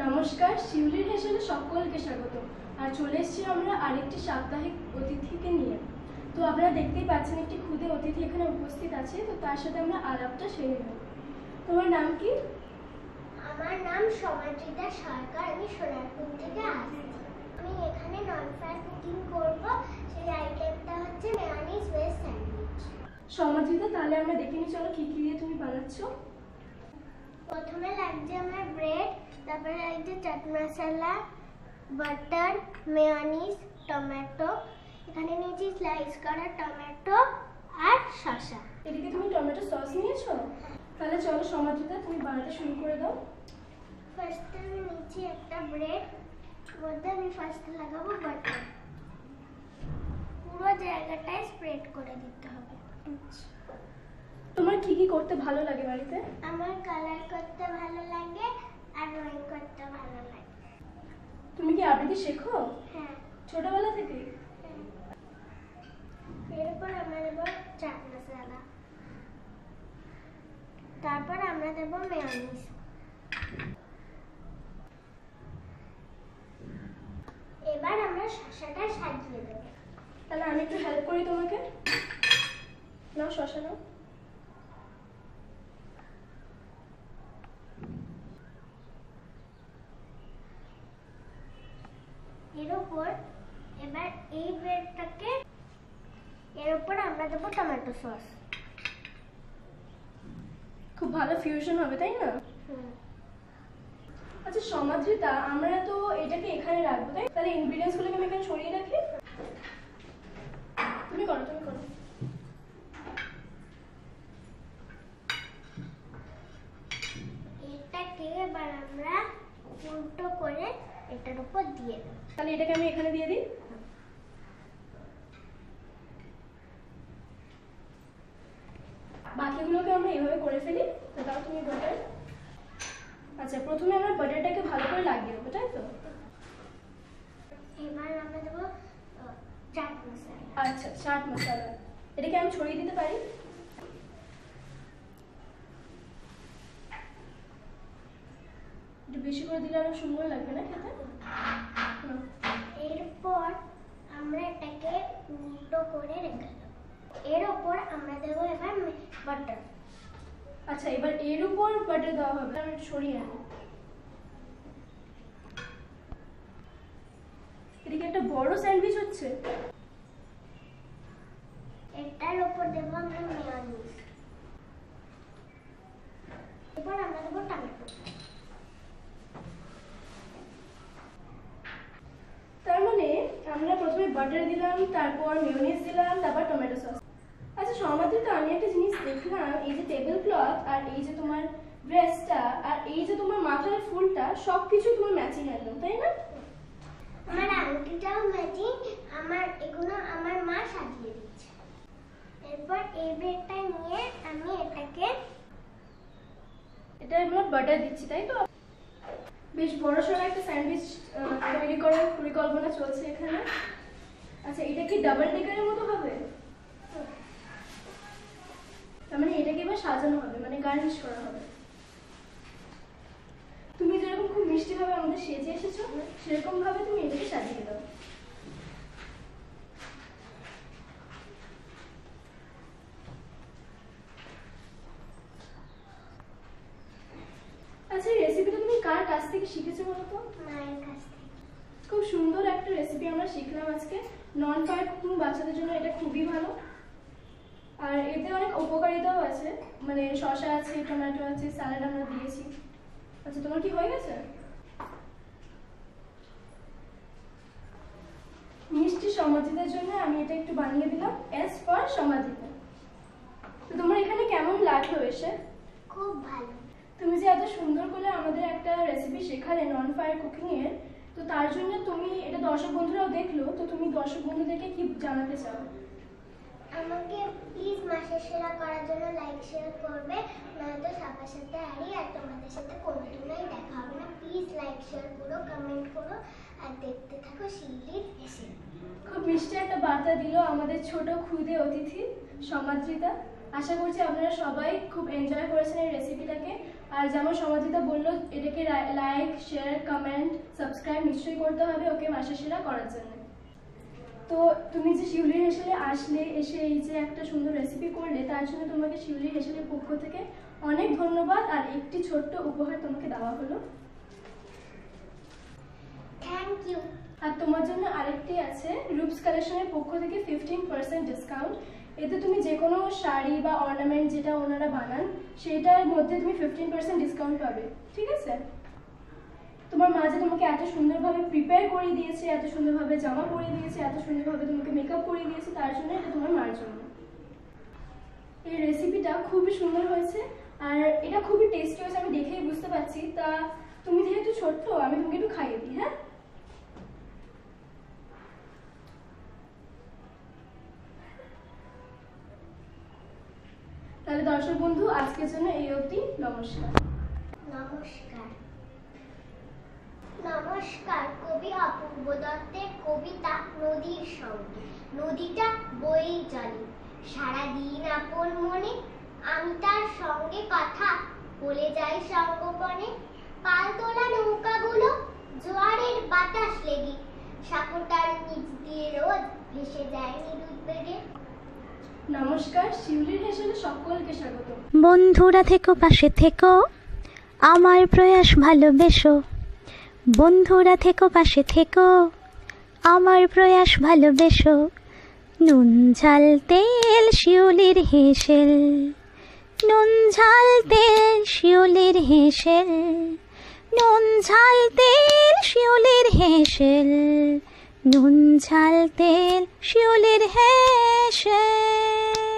নমস্কার শিউলির হেসেলে সকলকে স্বাগত। আর চলে এসেছি আমরা আরেকটি সাপ্তাহিক অতিথিকে নিয়ে। তো আপনারা দেখতেই পাচ্ছেন একটি ক্ষুদে অতিথি এখানে উপস্থিত আছে। তো তার সাথে আমরা আলাপটা সেরে নেব। তোমার নাম কি? আমার নাম সমাজিতা সরকার। আমি সোনারপুর থেকে আসছি। আমি এখানে নন ফ্রাই কুকিং করব। সেই আইটেমটা হচ্ছে মেয়নিজ ভেজ স্যান্ডউইচ সমাজিতা তাহলে আমরা দেখে নিই চলো কী কী দিয়ে তুমি বানাচ্ছ? প্রথমে লাগছে আমার ব্রেড তারপরে লাগছে চাট মশলা বাটার মেয়নিজ টমেটো এখানে নিয়েছি স্লাইস করা টমেটো আর শসা। এদিকে তুমি টমেটো সস নিয়েছো? তাহলে চলো সমাজিতা তুমি বানাতে শুরু করে দাও। ফার্স্টে আমি নিচ্ছি একটা ব্রেড মধ্যে আমি ফার্স্টে লাগাবো বাটার পুরো জায়গাটায় স্প্রেড করে দিতে হবে। তোমার কি কি করতে ভালো লাগে বাড়িতে? আমার কালার করতে ভালো লাগে আর ড্রয়িং করতে ভালো লাগে। তুমি কি আবৃত্তি শেখো? হ্যাঁ। ছোটবেলা থেকে? হ্যাঁ। এরপর আমরা দেবো চাট মশলা। তারপর আমরা দেবো মেয়নিজ এবার আমরা শসাটা সাজিয়ে দেবো। তাহলে আমি একটু হেল্প করি তোমাকে। নাও শশা নাও। এর উপর এবার এই ব্রেডটাকে এর উপর আমরা দেবো টমেটো সস খুব ভালো ফিউশন হবে তাই না? আচ্ছা সমাদ্রিতা আমরা তো এটাকে এখানে রাখব তাই? তাহলে ইনগ্রিডিয়েন্টস গুলোকে আমি এখানে সরিয়ে রাখি? তুমি করো তুমি করো। এটাকে এবার আমরা উল্টো করে এটার উপর দিয়ে দেবো। তাহলে এটাকে আমি এখানে দিয়ে দিই। বাকিগুলোকে আমরা এভাবে করে ফেলি। তো তাও তুমি বাটার আচ্ছা প্রথমে আমরা বাটারটাকে ভালো করে লাগিয়ে দেবো তাই তো? এবার আমরা দেবো চাট মশলা। আচ্ছা চাট মশলা। এটাকে আমি ছড়িয়ে দিতে পারি। একটু বেশি করে দিলে আরও সুন্দর লাগবে না খেতে? এরপর আমরা এটাকে উল্টো করে রেখে দেবো। এর ওপর আমরা দেবো এবার বাটার আচ্ছা এবার এর উপর বাটার দেওয়া হবে। আমি সরিয়ে আনি এদিকে একটা বড় স্যান্ডউইচ হচ্ছে। এটার ওপর দেবো আমরা মেয়নিজ এরপর আমরা দেবো টমেটো তার মানে আমরা প্রথমে বাটার দিলাম তারপর মেয়োনিজ দিলাম তারপর টমেটো সস আচ্ছা সমাধি তো আমি একটা জিনিস দেখলাম এই যে টেবিল ক্লথ আর এই যে তোমার ড্রেসটা আর এই যে তোমার মাথার ফুলটা সব কিছু তোমার ম্যাচিং একদম তাই না? আমার আংটিটাও ম্যাচিং আমার এগুলো আমার মা সাজিয়ে দিচ্ছে এরপর এই ব্রেডটা নিয়ে আমি এটাকে এটা আমরা বাটার দিচ্ছি তাই তো? বেশ বড় সড়ো একটা স্যান্ডউইচ তৈরি করার পরিকল্পনা চলছে এখানে। আচ্ছা এটা কি ডাবল ডেকারের মতো হবে? তার মানে এটাকে এবার সাজানো হবে মানে গার্নিশ করা হবে। তুমি যেরকম খুব মিষ্টি ভাবে আমাদের সেজে এসেছ সেরকম ভাবে তুমি এটাকে সাজিয়ে দাও। আচ্ছা এই রেসিপিটা তুমি কার কাছ থেকে শিখেছো বলো তো? মায়ের কাছ থেকে। খুব সুন্দর একটা রেসিপি আমরা শিখলাম আজকে। নন ফায়ার কুকিং বাচ্চাদের জন্য এটা খুবই ভালো। আর এতে অনেক উপকারিতাও আছে। মানে শসা আছে টমেটো আছে স্যালাড আমরা দিয়েছি। আচ্ছা তোমার কি হয়ে গেছে? মিষ্টি সমাজিতার জন্য আমি এটা একটু বানিয়ে দিলাম। এস ফর সমাজিতা তো তোমার এখানে কেমন লাগল এসে? খুব ভালো। তুমি যে এত সুন্দর করে আমাদের একটা রেসিপি শেখালে নন ফায়ার কুকিং এর তো তার জন্য তুমি এটা দর্শক বন্ধুরাও দেখল তো তুমি দর্শক বন্ধুদেরকে কি জানাতে চাও? আমাকে প্লিজ মাসের সেরা করার জন্য লাইক শেয়ার করবে। নয়তো সবার সাথে আড়ি আর তোমাদের সাথে কোনোদিনই দেখা হবে না। প্লিজ লাইক শেয়ার করো কমেন্ট করো আর দেখতে থাকো শিল্লির এসে। খুব মিষ্টি একটা বার্তা দিল আমাদের ছোট ক্ষুদে অতিথি সমাদৃতা। আশা করছি আপনারা সবাই খুব এনজয় করেছেন এই রেসিপিটাকে আর যেমন সমাধিতা বলল এটাকে লাইক শেয়ার কমেন্ট সাবস্ক্রাইব নিশ্চয়ই করতে হবে ওকে মাসের সেরা করার জন্য। তো তুমি যে শিউলির হেসেলে আসলে এসে এই যে একটা সুন্দর রেসিপি করলে তার জন্য তোমাকে শিউলির হেসেলের পক্ষ থেকে অনেক ধন্যবাদ আর একটি ছোট্ট উপহার তোমাকে দেওয়া হলো। থ্যাংক ইউ আর তোমার জন্য আরেকটি আছে রূপস কালেকশনের পক্ষ থেকে ফিফটিন পার্সেন্ট ডিসকাউন্ট এতে তুমি যে কোনো শাড়ি বা অর্নামেন্ট যেটা ওনারা বানান সেটার মধ্যে তুমি ফিফটিন পার্সেন্ট ডিসকাউন্ট পাবে, ঠিক আছে? তোমার মা যে তোমাকে এত সুন্দরভাবে প্রিপেয়ার করে দিয়েছে, এত সুন্দরভাবে জামা পরিয়ে দিয়েছে, এত সুন্দরভাবে তোমাকে মেকআপ করে দিয়েছে, তার জন্য এটা তোমার মার জন্য। এই রেসিপিটা খুবই সুন্দর হয়েছে, আর এটা খুবই টেস্টি হয়েছে, আমি দেখেই বুঝতে পারছি। তা তুমি যেহেতু ছোট্ট, আমি তোমাকে একটু খাইয়ে দিই হ্যাঁ? তাহলে দর্শক বন্ধু, আজকের জন্য এই অবধি। নমস্কার। নমস্কার। নমস্কার কবি অপূর্ব দত্তের কবিতা নদীর সঙ্গে। নদীটা বই চলে। সারাদিন আপন মনে আমি তার সঙ্গে কথা বলে যাই সঙ্গোপনে। পাল তোলা নৌকাগুলো জোয়ারের বাতাস লেগে। সাঁকোটার নিচ দিয়ে রোজ ভেসে যায় নিরুদ্বেগে। নমস্কার সকলকে স্বাগত। বন্ধুরা থেকো, পাশে থেকো, আমার প্রয়াস ভালোবেসো। বন্ধুরা থেকো, পাশে থেকো, আমার প্রয়াস ভালোবেসো। নুন ঝাল তেল, শিউলির হেসেল। নুন ঝাল তেল, শিউলির হেসেল। নুন ঝাল তেল, শিউলির হেসেল। নুন ঝাল তেল শিউলির হেসেল